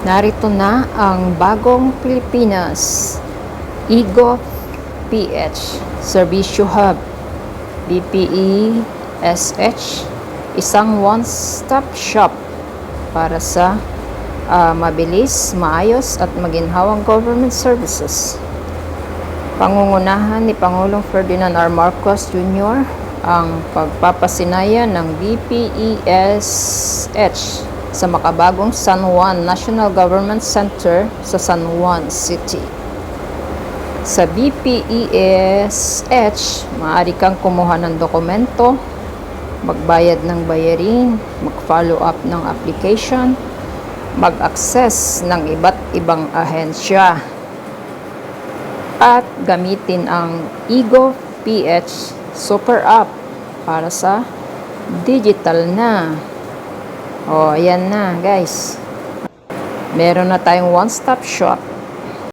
Narito na ang bagong Pilipinas. Igo PH Servicio Hub BPE SH isang one-stop shop para sa ah, mabilis, maayos at maginhawang government services. Pangungunahan ni Pangulong Ferdinand R. Marcos Jr. ang pagpapasinaya ng BPESH sa makabagong San Juan National Government Center sa San Juan City. Sa BPESH, maaari kang kumuha ng dokumento, magbayad ng bayarin, mag-follow up ng application, mag-access ng iba't ibang ahensya, at gamitin ang Ego PH Super App para sa digital na. O, ayan na guys. Meron na tayong one-stop shop